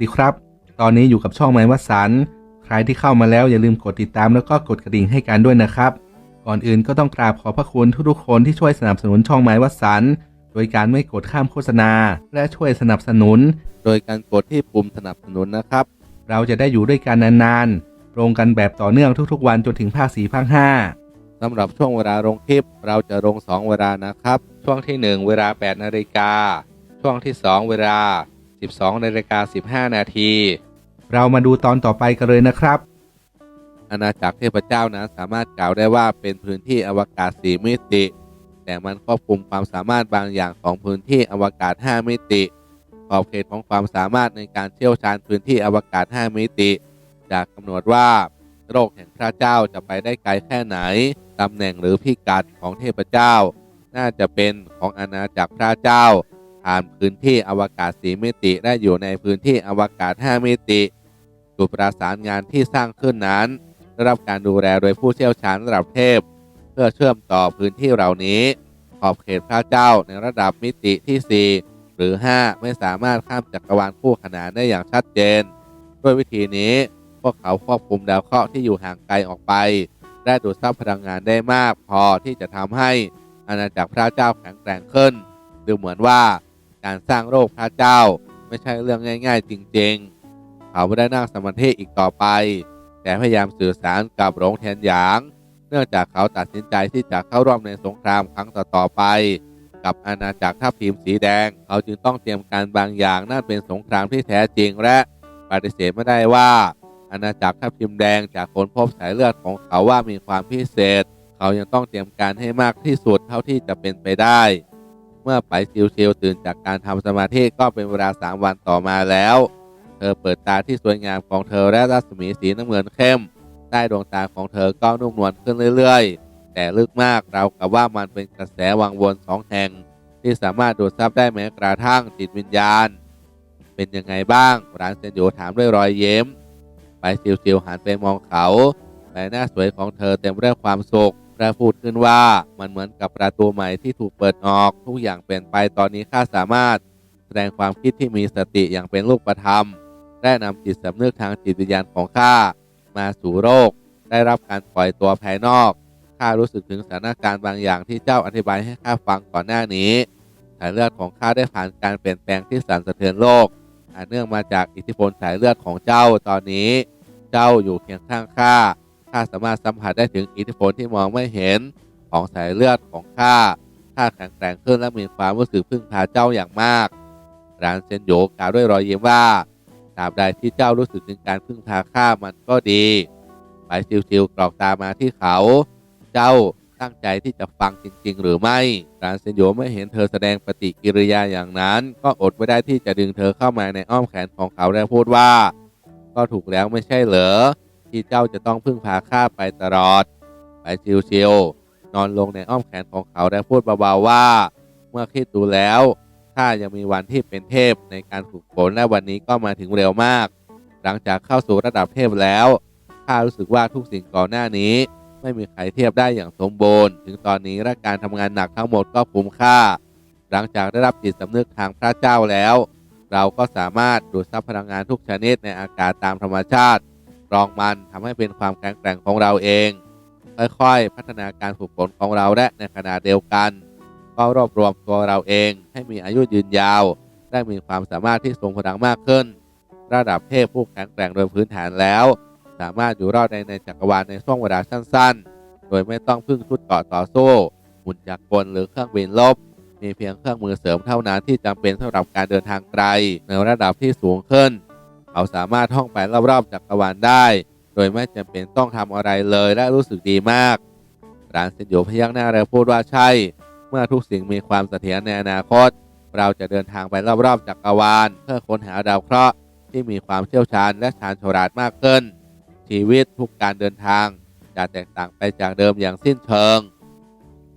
ดีครับ ตอนนี้อยู่กับช่องไม้วัดสัน ใครที่เข้ามาแล้วอย่าลืมกดติดตามแล้วก็กดกระดิ่งให้กันด้วยนะครับ ก่อนอื่นก็ต้องกราบขอพระคุณทุกๆคนที่ช่วยสนับสนุนช่องไม้วัดสัน โดยการไม่กดข้ามโฆษณา และช่วยสนับสนุน โดยการกดที่ปุ่มสนับสนุนนะครับ เราจะได้อยู่ด้วยกันนานๆ ลงกันแบบต่อเนื่องทุกๆ วันจนถึงภาคสี่ภาคห้าสำหรับช่วงเวลาลงคลิปเราจะลง 2 เวลานะครับ ช่วงที่ 1 เวลา 8 นาฬิกา ช่วงที่ 2 เวลา 12นาฬิกา15 นาที เรามาดูตอนต่อไปกันเลยนะครับ อาณาจักรเทพเจ้านั้นสามารถกล่าวได้ว่าเป็นพื้นที่อวกาศ 4 มิติ แต่มันควบคุมความสามารถบางอย่างของพื้นที่อวกาศ 5 มิติ ขอบเขตของความสามารถในการเชี่ยวชาญพื้นที่อวกาศ 5 มิติจากกำหนดว่าโรคแห่งพระเจ้าจะไปได้ไกลแค่ไหน ตำแหน่งหรือพิกัดของเทพเจ้า น่าจะเป็นของอาณาจักรพระเจ้า ผ่านพื้นที่อวกาศสีมิติได้อยู่ในพื้นที่อวกาศ 5 มิติจุดประสานงานที่สร้างขึ้นนั้นได้รับการดูแลโดยผู้เชี่ยวชาญระดับเทพ เพื่อเชื่อมต่อพื้นที่เหล่านี้ ขอบเขตพระเจ้าในระดับมิติที่ 4 หรือ 5 ไม่สามารถข้ามจักรวาลคู่ขนานได้อย่างชัดเจน ด้วยวิธีนี้พวกเขาควบคุมดาวเคราะห์ที่อยู่ห่างไกลออกไปได้ดูดซับพลังงานได้มากพอที่จะทำให้อาณาจักรพระเจ้าแข็งแกร่งขึ้น ดูเหมือนว่า การสร้างโลกพระเจ้าไม่ใช่เรื่องง่าย ๆ จริง ๆ เขาไม่ได้นั่งสมาธิอีกต่อไป แต่พยายามสื่อสารกับหลงเทียนหยาง เนื่องจากเขาตัดสินใจที่จะเข้าร่วมในสงครามครั้งต่อๆไป กับอาณาจักรทัพทีมสีแดง เขาจึงต้องเตรียมการบางอย่างนั่นเป็นสงครามที่แท้จริงและปฏิเสธไม่ได้ว่าอาณาจักรทัพทิมแดงจากคนพบสายเลือดของเขาว่ามีความพิเศษ เขายังต้องเตรียมการให้มากที่สุดเท่าที่จะเป็นไปได้ เมื่อไปซิวเชลตื่นจากการทำสมาธิก็เป็นเวลาสามวันต่อมาแล้ว เธอเปิดตาที่สวยงามของเธอและรัศมีสีน้ำเงินเข้ม ใต้ดวงตาของเธอก็นุ่มนวลขึ้นเรื่อยๆ แต่ลึกมากเรากับว่ามันเป็นกระแสวังวนสองแห่ง ที่สามารถดูดซับได้แม้กระทั่งจิตวิญญาณ เป็นยังไงบ้างร้านเซนโยถามด้วยรอยเย้มไปซิวๆหันไปมองเขาใบหน้าสวยของเธอเต็มไปด้วยความสุข และพูดขึ้นว่ามันเหมือนกับประตูใหม่ที่ถูกเปิดออกทุกอย่างเปลี่ยนไปตอนนี้ข้าสามารถแสดงความคิดที่มีสติอย่างเป็นรูปธรรมได้นำจิตสำนึกทางจิตวิญญาณของข้ามาสู่โลกได้รับการปล่อยตัวภายนอกข้ารู้สึกถึงสถานการณ์บางอย่างที่เจ้าอธิบายให้ข้าฟังก่อนหน้านี้สายเลือดของข้าได้ผ่านการเปลี่ยนแปลงที่สั่นสะเทือนโลกอันเนื่องมาจากอิทธิพลสายเลือดของเจ้าตอนนี้ เจ้าอยู่เคียงข้างข้า ข้าสามารถสัมผัสได้ถึงอิทธิพลที่มองไม่เห็นของสายเลือดของข้าข้าแข็งแกร่งขึ้นและมีความรู้สึกพึ่งพาเจ้าอย่างมากรานเซนโยกล่าวด้วยรอยยิ้มว่าตราบใดที่เจ้ารู้สึกถึงการพึ่งพาข้ามันก็ดีไปซิวๆกรอกตามาที่เขา เจ้าตั้งใจที่จะฟังจริง ๆ หรือไม่รานเซนโยไม่เห็นเธอแสดงปฏิกิริยาอย่างนั้น ก็อดไม่ได้ที่จะดึงเธอเข้ามาในอ้อมแขนของเขาและพูดว่า ก็ถูกแล้วไม่ใช่เหรอ ที่เจ้าจะต้องพึ่งพาข้าไปตลอด ไปชิวๆนอนลงในอ้อมแขนของเขาและพูดเบาๆว่า เมื่อคิดดูแล้วข้ายังมีวันที่เป็นเทพในการฝึกฝนและวันนี้ก็มาถึงเร็วมาก หลังจากเข้าสู่ระดับเทพแล้วข้ารู้สึกว่าทุกสิ่งก่อนหน้านี้ ไม่มีใครเทียบได้อย่างสมบูรณ์ ถึงตอนนี้และการทำงานหนักทั้งหมดก็คุ้มค่า หลังจากได้รับจิตสำนึกทางพระเจ้าแล้ว เราก็สามารถดูดซับพลังงานทุกชนิดในอากาศตามธรรมชาติ รองมันทำให้เป็นความแข็งแกร่งของเราเอง ค่อยๆ พัฒนาการฝึกฝนของเราและในขณะเดียวกัน ก็รวบรวมตัวเราเอง ให้มีอายุยืนยาว ได้มีความสามารถที่ทรงพลังมากขึ้น ระดับเทพผู้แข็งแกร่งโดยพื้นฐานแล้ว สามารถอยู่รอดในในจักรวาลในช่วงเวลาสั้น ๆ โดยไม่ต้องพึ่งชุดเกาะต่อสู้หุ่นจักรกลหรือเครื่องบินลบมีเพียงเครื่องมือเสริมเท่านั้นที่จำเป็นสำหรับการเดินทางไกลในระดับที่สูงขึ้น เขาสามารถท่องไปรอบๆจักรวาลได้ โดยไม่จำเป็นต้องทำอะไรเลยและรู้สึกดีมากรานเซนโยพยักหน้าแล้วพูดว่าใช่ เมื่อทุกสิ่งมีความเสถียรในอนาคต เราจะเดินทางไปรอบๆจักรวาล เพื่อค้นหาดาวเคราะห์ที่มีความเชี่ยวชาญและชาญฉลาดมากขึ้น ชีวิตทุกการเดินทางจะแตกต่างไปจากเดิมอย่างสิ้นเชิง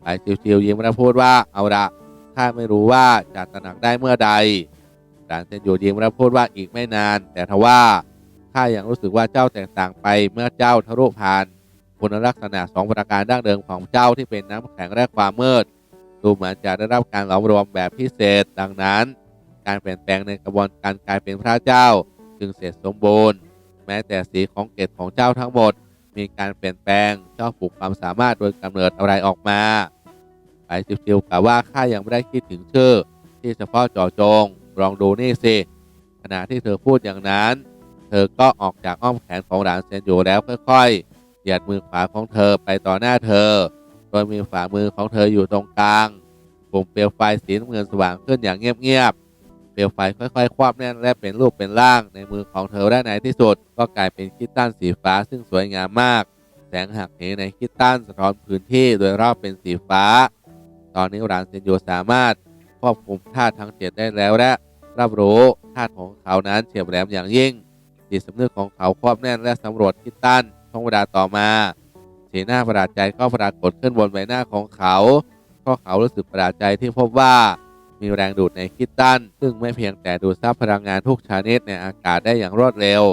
ไปชิวๆยิ้มและพูดว่าเอาละข้าไม่รู้ว่าจะตระหนักได้เมื่อใด หลานเซนโยยิ้มและพูดว่าอีกไม่นาน แต่ทว่าข้ายังรู้สึกว่าเจ้าแตกต่างไปเมื่อเจ้าทะลุผ่านคุณลักษณะสองประการดั้งเดิมของเจ้าที่เป็นน้ำแข็งและความมืดดูเหมือนจะได้รับการหลอมรวมแบบพิเศษ ดังนั้น การเปลี่ยนแปลงในกระบวนการกลายเป็นพระเจ้า จึงเสร็จสมบูรณ์ แม้แต่สีของเกตของเจ้าทั้งหมด มีการเปลี่ยนแปลงเจ้าปลูกความสามารถโดยกำเนิดอะไรออกมาไปชิวๆกล่าวว่าข้ายังไม่ได้คิดถึงชื่อ ที่เฉพาะเจาะจง ลองดูนี่สิขณะที่เธอพูดอย่างนั้น เธอก็ออกจากอ้อมแขนของหลานเซนอยู่แล้วค่อยๆเหยียดมือขวาของเธอไปต่อหน้าเธอ โดยมีฝ่ามือของเธออยู่ตรงกลางปุ่มเปลวไฟสีน้ำเงินสว่างขึ้นอย่างเงียบๆเปลวไฟค่อยๆครอบแน่นและเป็นรูปเป็นร่างในมือของเธอและในที่สุด ก็กลายเป็นคิตตันสีฟ้าซึ่งสวยงามมาก แสงหักเหในคิตตันสะท้อนพื้นที่โดยรอบเป็นสีฟ้า ตอนนี้หลานเซนโยสามารถ ควบคุมธาตุทั้งเจ็ดได้แล้วและรับรู้ธาตุของเขานั้นเฉียบแหลมอย่างยิ่งจิตสำนึกของเขาควบแน่นและสำรวจคิตตันช่วงเวลาต่อมาสีหน้าประหลาดใจก็ปรากฏขึ้นบนใบหน้าของเขาเพราะเขารู้สึกประหลาดใจที่พบว่ามีแรงดูดในคิตตันซึ่งไม่เพียงแต่ดูดซับพลังงานทุกชนิดในอากาศได้อย่างรวดเร็ว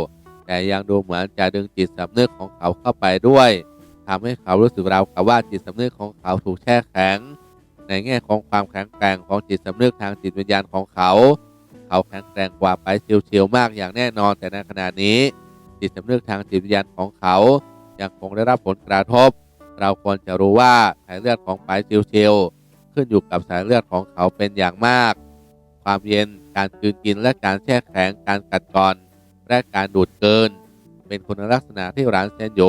แต่ยังดูเหมือนจะดึงจิตสำนึกของเขาเข้าไปด้วยทำให้เขารู้สึกราวกับว่าจิตสำนึกของเขาถูกแช่แข็ง ในแง่ของความแข็งแกร่งของจิตสำนึกทางจิตวิญญาณของเขา เขาแข็งแกร่งกว่าไปเชียวๆมากอย่างแน่นอน แต่ในขณะนี้ จิตสำนึกทางจิตวิญญาณของเขายังคงได้รับผลกระทบ เราควรจะรู้ว่าสายเลือดของไปเชียวๆขึ้นอยู่กับสายเลือดของเขาเป็นอย่างมาก ความเย็นการกลืนกินและการแช่แข็งการกัดกร่อนและการดูดเกิน เป็นคุณลักษณะที่ร้านเซนโย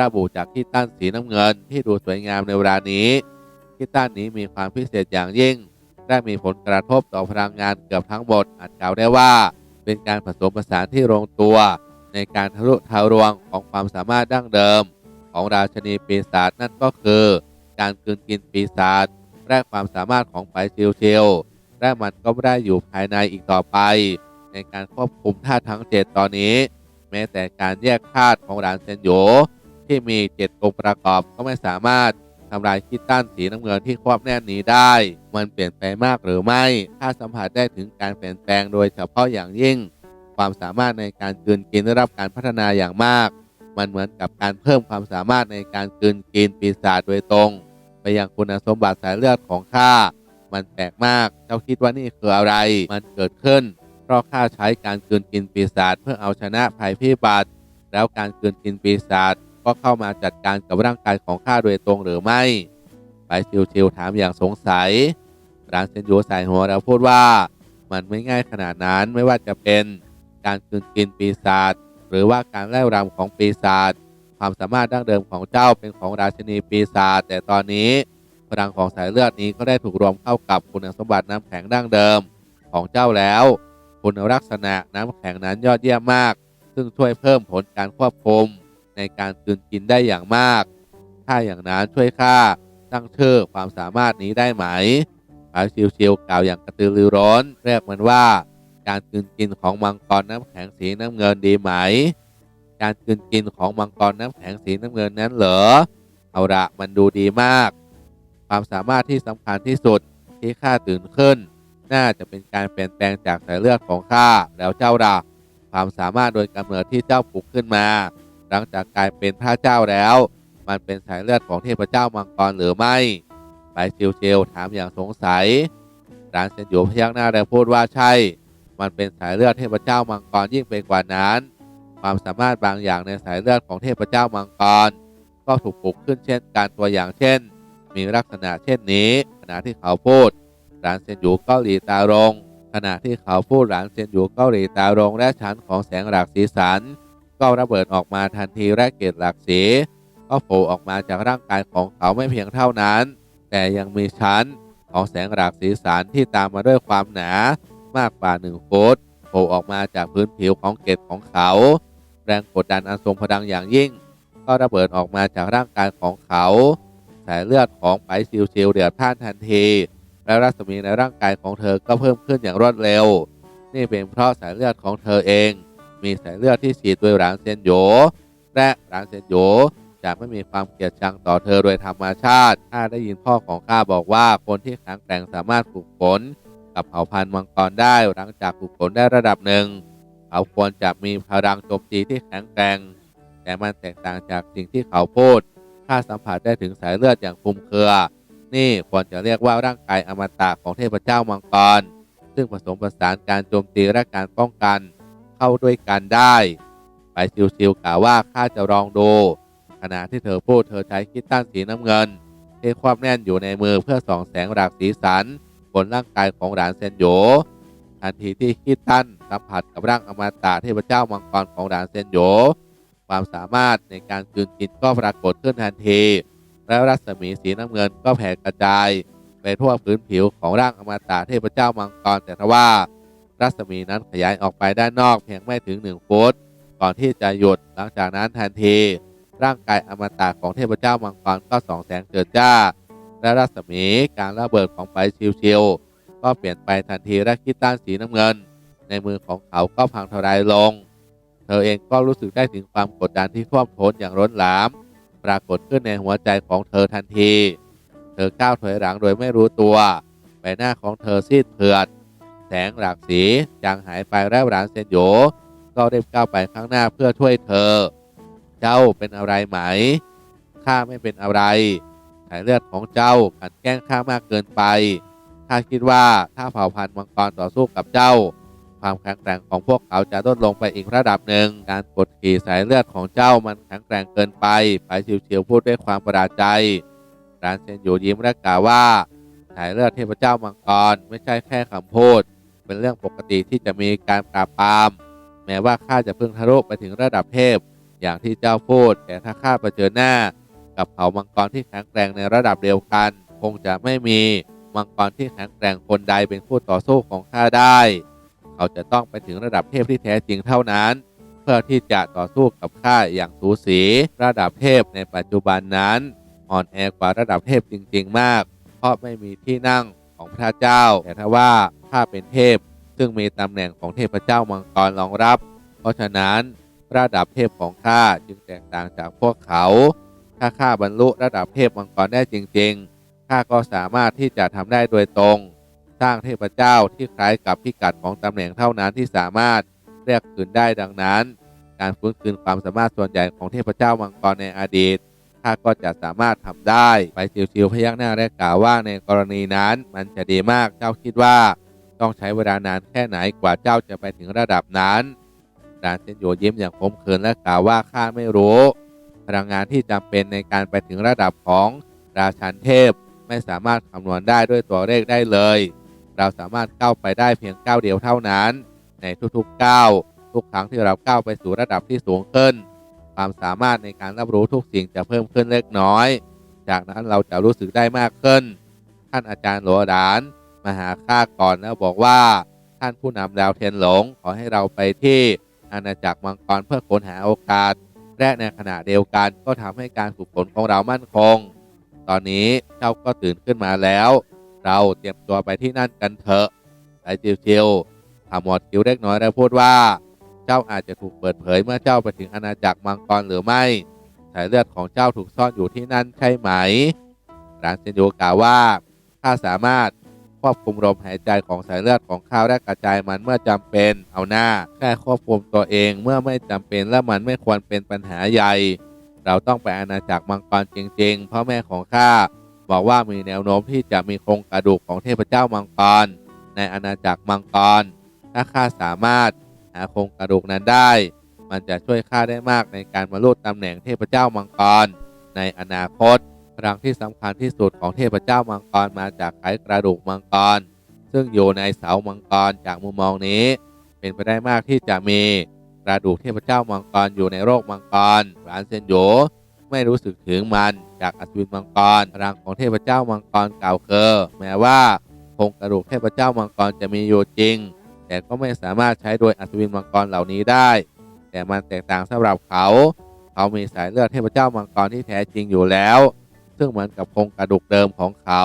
ระบุจากที่ตั้นสีน้ำเงินที่ดูสวยงามในเวลานี้ ที่ต้านนี้มีความพิเศษอย่างยิ่งและมีผลกระทบต่อพลังงานเกือบทั้งหมดอาจกล่าวได้ว่า เป็นการผสมผสานที่ลงตัว ในการทะลุทะลวงของความสามารถดั้งเดิม ของราชนีปีศาจนั่นก็คือ การกลืนกินปีศาจและความสามารถของไปชิวเชลและมันก็ไม่ได้อยู่ภายในอีกต่อไป ในการควบคุมธาตุทั้งเจ็ดตอนนี้ แม้แต่การแยกธาตุของหลานเซนโยที่มีเจ็ดองค์ประกอบก็ไม่สามารถ ทำลายคิดต้านสีน้ำเงินที่ควบแน่นนี้ได้ มันเปลี่ยนไปลงมากหรือไม่ ถ้าสัมผัสได้ถึงการเปลี่ยนแปลงโดยเฉพาะอย่างยิ่ง ความสามารถในการกืนกินได้รับการพัฒนาอย่างมาก มันเหมือนกับการเพิ่มความสามารถในการกืนกินปีศาจโดยตรง ไปยังคุณสมบัติสายเลือดของข้า มันแปลกมาก เจ้าคิดว่านี่คืออะไร มันเกิดขึ้น เพราะข้าใช้การกืนกินปีศาจเพื่อเอาชนะภัยพิบัติ แล้วการกืนกินปีศาจ ก็เข้ามาจัดการกับร่างกายของข้าโดยตรงหรือไม่ ไปชิวๆถามอย่างสงสัยร้านเซนยูใส่หัวแล้วพูดว่ามันไม่ง่ายขนาดนั้นไม่ว่าจะเป็นการกลืนกินปีศาจหรือว่าการไล่รำของปีศาจความสามารถดั้งเดิมของเจ้าเป็นของราชินีปีศาจแต่ตอนนี้พลังของสายเลือดนี้ก็ได้ถูกรวมเข้ากับคุณสมบัติน้ำแข็งดั้งเดิมของเจ้าแล้ว คุณลักษณะน้ำแข็งนั้นยอดเยี่ยมมาก ซึ่งช่วยเพิ่มผลการควบคุม ในการกืนกินได้อย่างมาก ถ้าอย่างนั้นช่วยข้าตั้งชื่อความสามารถนี้ได้ไหมผาชิวชิวๆกล่าวอย่างกระตือรือร้นเรียกมันว่า การกืนกินของมังกรน้ำแข็งสีน้ำเงินดีไหม การกืนกินของมังกรน้ำแข็งสีน้ำเงินนั้นเหรอ เอาละมันดูดีมาก ความสามารถที่สำคัญที่สุดที่ข้าตื่นขึ้น น่าจะเป็นการเปลี่ยนแปลงจากสายเลือดของข้าแล้วเจ้าล่ะความสามารถโดยกำเนิดที่เจ้าปลุกขึ้นมา หลังจากกลายเป็นพระเจ้าแล้ว มันเป็นสายเลือดของเทพเจ้ามังกรหรือไม่ไปเชียวเชลถามอย่างสงสัยร้านเซนโยพยักหน้าแล้วพูดว่าใช่ มันเป็นสายเลือดเทพเจ้ามังกรยิ่งไปกว่านั้น ความสามารถบางอย่างในสายเลือดของเทพเจ้ามังกร ก็ถูกปลุกขึ้นเช่นกันตัวอย่างเช่น มีลักษณะเช่นนี้ ขณะที่เขาพูดร้านเซนยูกาหลีตารงขณะที่เขาพูดร้านเซนยูกาหลีตารงและชั้นของแสงหลากสีสัน ก็ระเบิดออกมาทันทีและเกตหลากสีก็โผล่ออกมาจากร่างกายของเขาไม่เพียงเท่านั้น แต่ยังมีชั้นของแสงหลากสีสันที่ตามมาด้วยความหนามากกว่า1ฟุตโผล่ออกมาจากพื้นผิวของเกตของเขา แรงกดดันอันทรงพลังอย่างยิ่ง ก็ระเบิดออกมาจากร่างกายของเขาสายเลือดของไปซิวชิวเดือดพ่านทันที และรัศมีในร่างกายของเธอก็เพิ่มขึ้นอย่างรวดเร็ว นี่เป็นเพราะสายเลือดของเธอเอง มีสายเลือดที่ฉีดโดยหลานเซนโยและหลานเซนโยจะไม่มีความเกลียดชังต่อเธอโดยธรรมชาติ ถ้าได้ยินพ่อของข้าบอกว่าคนที่แข็งแกร่งสามารถฝึกฝนกับเผ่าพันธุ์มังกรได้หลังจากฝึกฝนได้ระดับหนึ่งเขาควรจะมีพลังโจมตีที่แข็งแกร่ง แต่มันแตกต่างจากสิ่งที่เขาพูดถ้าสัมผัสได้ถึงสายเลือดอย่างคลุมเครือ นี่ควรจะเรียกว่าร่างกายอมตะของเทพเจ้ามังกร ซึ่งผสมผสานการโจมตีและการป้องกัน เข้าด้วยกันได้ ไปชิวๆกล่าวว่าข้าจะลองดูขณะที่เธอพูดเธอใช้คิดตั้นสีน้ำเงินที่ความแน่นอยู่ในมือเพื่อส่องแสงหลากสีสัน บนร่างกายของหลานเซนโยทันทีที่คิดตั้นสัมผัสกับร่างอมตะเทพเจ้ามังกรของหลานเซนโยความสามารถในการกลืนกินก็ปรากฏขึ้นทันที และรัศมีสีน้ำเงินก็แผ่กระจาย ไปทั่วพื้นผิวของร่างอมตะเทพเจ้ามังกรแต่ทว่า รัศมีนั้นขยายออกไปด้านนอกเพียงไม่ถึงหนึ่งฟุตก่อนที่จะหยุดหลังจากนั้นทันที ร่างกายอมตะของเทพเจ้ามังกรก็ส่องแสงเจิดจ้า และรัศมีการระเบิดของไปชิวๆก็เปลี่ยนไปทันทีและคิดต้านสีน้ำเงิน ในมือของเขาก็พังทลายลง เธอเองก็รู้สึกได้ถึงความกดดันที่ท่วมท้นอย่างล้นหลาม ปรากฏขึ้นในหัวใจของเธอทันที เธอก้าวถอยหลังโดยไม่รู้ตัวใบหน้าของเธอซีดเผือด แสงหลากสีจางหายไปแล้วหลานเซนโยก็ได้ก้าวไปข้างหน้าเพื่อช่วยเธอ เจ้าเป็นอะไรไหม ข้าไม่เป็นอะไร สายเลือดของเจ้ากันแกล้งข้ามากเกินไป ข้าคิดว่าถ้าเผ่าพันธุ์มังกรต่อสู้กับเจ้า ความแข็งแกร่งของพวกเขาจะลดลงไปอีกระดับหนึ่ง การกดขี่สายเลือดของเจ้ามันแข็งแกร่งเกินไป ไปชิวๆพูดด้วยความประหลาดใจรานเซนอยู่ยิ้มและกล่าวว่าสายเลือดเทพเจ้ามังกรไม่ใช่แค่คำพูด เป็นเรื่องปกติที่จะมีการปราบปราม แม้ว่าข้าจะเพิ่งทะลุไปถึงระดับเทพ อย่างที่เจ้าพูด แต่ถ้าข้าเผชิญหน้า กับเผ่ามังกรที่แข็งแกร่งในระดับเดียวกัน คงจะไม่มีมังกรที่แข็งแกร่งคนใดเป็นคู่ต่อสู้ของข้าได้ เขาจะต้องไปถึงระดับเทพที่แท้จริงเท่านั้น เพื่อที่จะต่อสู้กับข้าอย่างสูสีระดับเทพในปัจจุบันนั้นอ่อนแอกว่าระดับเทพจริง ๆ มาก เพราะไม่มีที่นั่งของพระเจ้าแต่ถ้าว่า ข้าเป็นเทพ ซึ่งมีตำแหน่งของเทพเจ้ามังกรรองรับ เพราะฉะนั้นระดับเทพของข้าจึงแตกต่างจากพวกเขา ถ้าข้าบรรลุระดับเทพมังกรได้จริง ๆ ข้าก็สามารถที่จะทำได้โดยตรง สร้างเทพเจ้าที่คล้ายกับพิกัดของตำแหน่งเท่านั้นที่สามารถเรียกคืนได้ดังนั้น การฟื้นคืนความสามารถส่วนใหญ่ของเทพเจ้ามังกรในอดีตข้าก็จะสามารถทำได้ ไปชิวๆพยักหน้าและกล่าวว่าในกรณีนั้น มันจะดีมากเจ้าคิดว่า ต้องใช้เวลานานแค่ไหนกว่าเจ้าจะไปถึงระดับนั้นดานเซนโยยิ้มอย่างขมเขื่นและกล่าวว่าข้าไม่รู้ พลังงานที่จำเป็นในการไปถึงระดับของราชันเทพไม่สามารถคำนวณได้ด้วยตัวเลขได้เลย เราสามารถก้าวไปได้เพียงก้าวเดียวเท่านั้น ในทุกๆก้าวทุกครั้งที่เราก้าวไปสู่ระดับที่สูงขึ้น ความสามารถในการรับรู้ทุกสิ่งจะเพิ่มขึ้นเล็กน้อย จากนั้นเราจะรู้สึกได้มากขึ้น ท่านอาจารย์หลวหลาน มาหาข้าก่อนแล้วบอกว่าท่านผู้นำดาวเทียนหลง ขอให้เราไปที่อาณาจักรมังกรเพื่อค้นหาโอกาสและในขณะเดียวกันก็ทำให้การฝึกฝนของเรามั่นคง ตอนนี้เจ้าก็ตื่นขึ้นมาแล้ว เราเตรียมตัวไปที่นั่นกันเถอะไอ้จิวๆขมวดคิวเล็กน้อยแล้วพูดว่า เจ้าอาจจะถูกเปิดเผยเมื่อเจ้าไปถึงอาณาจักรมังกรหรือไม่สายเลือดของเจ้าถูกซ่อนอยู่ที่นั่นใช่ไหมรานเซนโยกล่าวว่าข้าสามารถ ควบคุมลมหายใจของสายเลือดของข้าวและกระจายมันเมื่อจำเป็นเอาหน้าแค่ควบคุมตัวเองเมื่อไม่จำเป็นและมันไม่ควรเป็นปัญหาใหญ่ เราต้องไปอาณาจักรมังกรจริง ๆ เพราะแม่ของข้าบอกว่ามีแนวโน้มที่จะมีโครงกระดูกของเทพเจ้ามังกร ในอาณาจักรมังกร ถ้าข้าสามารถหาโครงกระดูกนั้นได้ มันจะช่วยข้าได้มากในการบรรลุตำแหน่งเทพเจ้ามังกร ในอนาคต พลังที่สำคัญที่สุดของเทพเจ้ามังกรมาจากไขกระดูกมังกร ซึ่งอยู่ในเสามังกรจากมุมมองนี้ เป็นไปได้มากที่จะมีกระดูกเทพเจ้ามังกรอยู่ในโลกมังกรหลานเซนโยไม่รู้สึกถึงมันจากอัศวินมังกรพลังของเทพเจ้ามังกรกล่าวคือแม้ว่าโครงกระดูกเทพเจ้ามังกรจะมีอยู่จริง แต่ก็ไม่สามารถใช้โดยอัศวินมังกรเหล่านี้ได้ แต่มันแตกต่างสำหรับเขา เขามีสายเลือดเทพเจ้ามังกรที่แท้จริงอยู่แล้ว ซึ่งเหมือนกับโครงกระดูกเดิมของเขา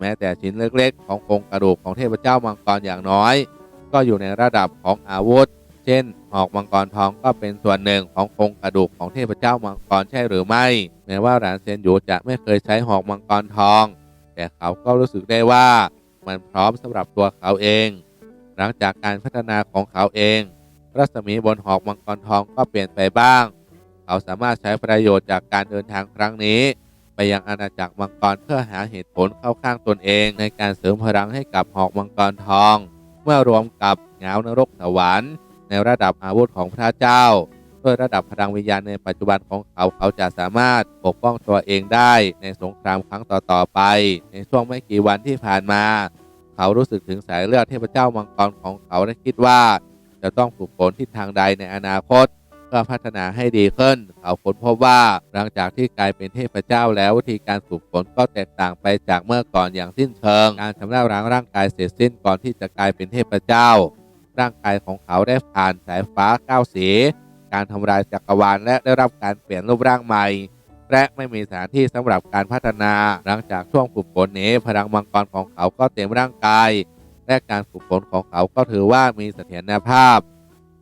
แม้แต่ชิ้นเล็กๆ ของโครงกระดูกของเทพเจ้ามังกรอย่างน้อย ก็อยู่ในระดับของอาวุธ เช่น หอกมังกรทองก็เป็นส่วนหนึ่งของโครงกระดูกของเทพเจ้ามังกรใช่หรือไม่ แม้ว่าหลานเซนอยู่จะไม่เคยใช้หอกมังกรทอง แต่เขาก็รู้สึกได้ว่ามันพร้อมสำหรับตัวเขาเอง หลังจากการพัฒนาของเขาเอง รัศมีบนหอกมังกรทองก็เปลี่ยนไปบ้าง เขาสามารถใช้ประโยชน์จากการเดินทางครั้งนี้ ไปยังอาณาจักรมังกรเพื่อหาเหตุผลเข้าข้างตนเองในการเสริมพลังให้กับหอกมังกรทอง เมื่อรวมกับเหงานรกสวรรค์ในในระดับอาวุธของพระเจ้าด้วยระดับพลังวิญญาณในปัจจุบันของเขาเขาจะสามารถปกป้องตัวเองได้ในสงครามครั้งต่อๆไป ในช่วงไม่กี่วันที่ผ่านมา เขารู้สึกถึงสายเลือดเทพเจ้ามังกรของเขาและคิดว่า จะต้องฝึกฝนทิศทางใดในอนาคต พัฒนาให้ดีขึ้น เขาค้นพบว่าหลังจากที่กลายเป็นเทพเจ้าแล้ววิธีการฝึกฝนก็แตกต่างไปจากเมื่อก่อนอย่างสิ้นเชิง การชำระล้างร่างกายเสร็จสิ้นก่อนที่จะกลายเป็นเทพเจ้า ร่างกายของเขาได้ผ่านสายฟ้าเก้าสี การทำลายจักรวาลและได้รับการเปลี่ยนรูปร่างใหม่และไม่มีสถานที่สำหรับการพัฒนา หลังจากช่วงฝึกฝนนี้พลังมังกรของเขาก็เต็มร่างกาย และการฝึกฝนของเขาก็ถือว่ามีเสถียรภาพ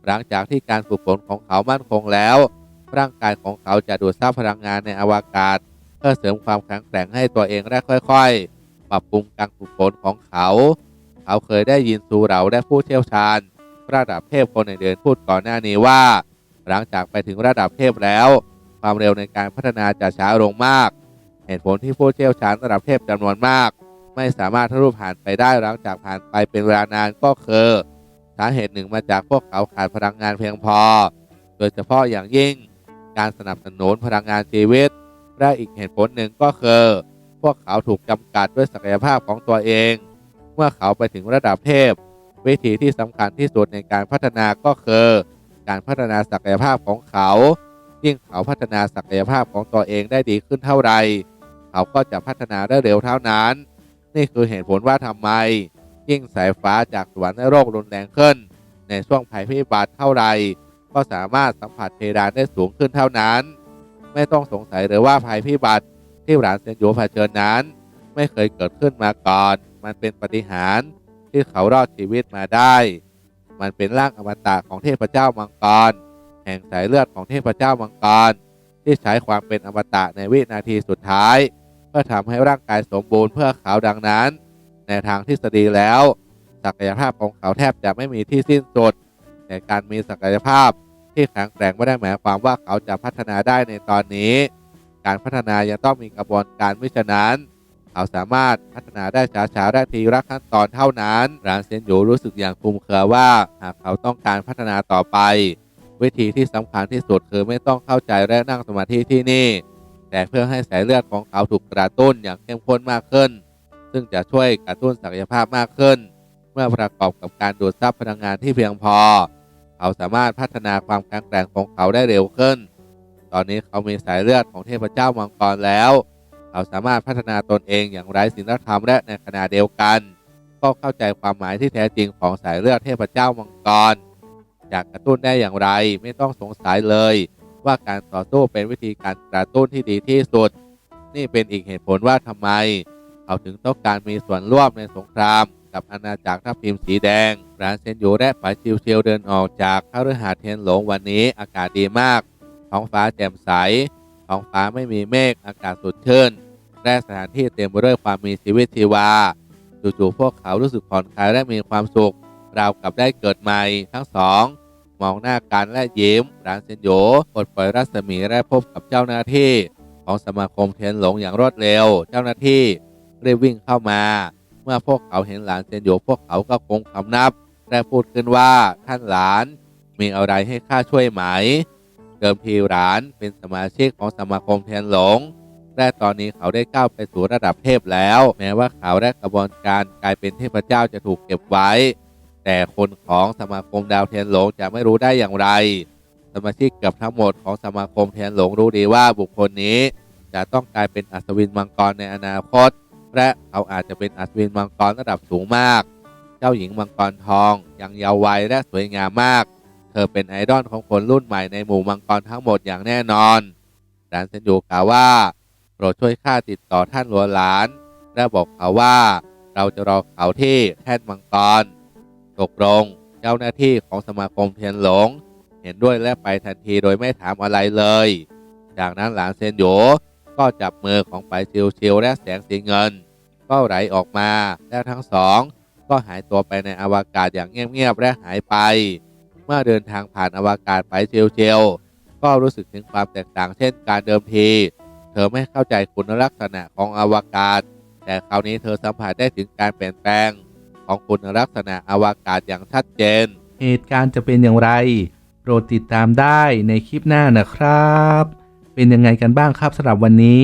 หลังจากที่การฝึกฝนของเขามั่นคงแล้ว ร่างกายของเขาจะดูดซับพลังงานในอวกาศ เพื่อเสริมความแข็งแกร่งให้ตัวเองและค่อยๆ ปรับปรุงการฝึกฝนของเขา เขาเคยได้ยินสูเหราและผู้เชี่ยวชาญ ระดับเทพคนอื่นพูดก่อนหน้านี้ว่า หลังจากไปถึงระดับเทพแล้ว ความเร็วในการพัฒนาจะช้าลงมาก เหตุผลที่ผู้เชี่ยวชาญระดับเทพจำนวนมาก ไม่สามารถทะลุผ่านไปได้หลังจากผ่านไปเป็นเวลานานก็คือ สาเหตุหนึ่งมาจากพวกเขาขาดพลังงานเพียงพอ โดยเฉพาะอย่างยิ่งการสนับสนุนพลังงานชีวิต และอีกเหตุผลหนึ่งก็คือ พวกเขาถูกจำกัดด้วยศักยภาพของตัวเอง เมื่อเขาไปถึงระดับเทพ วิธีที่สำคัญที่สุดในการพัฒนาก็คือ การพัฒนาศักยภาพของเขา ยิ่งเขาพัฒนาศักยภาพของตัวเองได้ดีขึ้นเท่าไหร่เขาก็จะพัฒนาได้เร็วเท่านั้น นี่คือเหตุผลว่าทำไม ยิ่งสายฟ้าจากสวรรค์โรครุนแรงขึ้น ในช่วงภัยพิบัติเท่าไรก็สามารถสัมผัสเพดานได้สูงขึ้นเท่านั้น ไม่ต้องสงสัยเลยว่าภัยพิบัติที่หลานเซียนหยูเผชิญนั้น ไม่เคยเกิดขึ้นมาก่อน มันเป็นปฏิหารที่เขารอดชีวิตมาได้ มันเป็นร่างอมตะของเทพเจ้ามังกร แห่งสายเลือดของเทพเจ้ามังกร ที่ใช้ความเป็นอมตะในวินาทีสุดท้าย เพื่อทำให้ร่างกายสมบูรณ์เพื่อเขาดังนั้น ในทางทฤษฎีแล้ว ศักยภาพของเขาแทบจะไม่มีที่สิ้นสุดแต่การมีศักยภาพที่แข็งแกร่งไม่ได้หมายความว่าเขาจะพัฒนาได้ในตอนนี้ การพัฒนายังต้องมีกระบวนการไม่ฉะนั้น เขาสามารถพัฒนาได้ช้าๆได้ทีละขั้นตอนเท่านั้นรานเซนหยูรู้สึกอย่างคลุมเครือว่าหากเขาต้องการพัฒนาต่อไป วิธีที่สำคัญที่สุดคือไม่ต้องเข้าใจและนั่งสมาธิที่นี่ แต่เพื่อให้สายเลือดของเขาถูกกระตุ้นอย่างเข้มข้นมากขึ้น ซึ่งจะช่วยกระตุ้นศักยภาพมากขึ้น เมื่อประกอบกับการดูดซับพลังงานที่เพียงพอ เขาสามารถพัฒนาความแข็งแกร่งของเขาได้เร็วขึ้น ตอนนี้เขามีสายเลือดของเทพเจ้ามังกรแล้ว เขาสามารถพัฒนาตนเองอย่างไร้ศีลธรรมและในขณะเดียวกัน ก็เข้าใจความหมายที่แท้จริงของสายเลือดเทพเจ้ามังกรอยากกระตุ้นได้อย่างไรไม่ต้องสงสัยเลย ว่าการต่อสู้เป็นวิธีการกระตุ้นที่ดีที่สุด นี่เป็นอีกเหตุผลว่าทำไม เขาถึงต้องการมีส่วนร่วมในสงคราม กับอาณาจักรทัพทิมสีแดง ร้านเซนยูและป๋าชิวเชียวเดินออกจากพระฤหัสเทียนหลงวันนี้อากาศดีมาก ท้องฟ้าแจ่มใส ท้องฟ้าไม่มีเมฆอากาศสดชื่นและสถานที่เต็มไปด้วยความมีชีวิตชีวาจู่ๆพวกเขารู้สึกผ่อนคลายและมีความสุขราวกับได้เกิดใหม่ทั้งสองมองหน้ากันและยิ้มร้านเซนโยปลดปล่อยรัศมีและพบกับเจ้าหน้าที่ ของสมาคมเทียนหลงอย่างรวดเร็ว เจ้าหน้าที่ รีบวิ่งเข้ามา เมื่อพวกเขาเห็นหลานเซนโยพวกเขาก็คงคำนับและพูดขึ้นว่าท่านหลานมีอะไรให้ข้าช่วยไหม เดิมทีหลานเป็นสมาชิกของสมาคมเทียนหลงและตอนนี้เขาได้ก้าวไปสู่ระดับเทพแล้ว แม้ว่าเขาและกระบวนการกลายเป็นเทพเจ้าจะถูกเก็บไว้ แต่คนของสมาคมดาวเทียนหลงจะไม่รู้ได้อย่างไร สมาชิกเกือบทั้งหมดของสมาคมเทียนหลงรู้ดีว่าบุคคลนี้ จะต้องกลายเป็นอัศวินมังกรในอนาคต และเขาอาจจะเป็นอัศวินมังกรระดับสูงมาก เจ้าหญิงมังกรทอง ยังเยาว์วัยและสวยงามมาก เธอเป็นไอดอลของคนรุ่นใหม่ในหมู่มังกรทั้งหมดอย่างแน่นอนดานเซนยูกล่าวว่าโปรดช่วยข้าติดต่อท่านหลวงหลาน และบอกเขาว่าเราจะรอเขาที่แท่นมังกรตกลงเจ้าหน้าที่ของสมาคมเทียนหลง เห็นด้วยและไปทันทีโดยไม่ถามอะไรเลย จากนั้นหลานเซนโยก็จับมือของไปชิวชิวๆและแสงสีเงิน ก็ไหลออกมา แล้วทั้งสอง ก็หายตัวไปในอวกาศอย่างเงียบๆและหายไป เมื่อเดินทางผ่านอวกาศไปเชียวๆก็รู้สึกถึงความแตกต่างเช่นการเดิมที เธอไม่เข้าใจคุณลักษณะของอวกาศ แต่คราวนี้เธอสัมผัสได้ถึงการเปลี่ยนแปลง ของคุณลักษณะอวกาศอย่างชัดเจน เหตุการณ์จะเป็นอย่างไรโปรดติดตามได้ในคลิปหน้านะครับ เป็นยังไงกันบ้างครับสำหรับวันนี้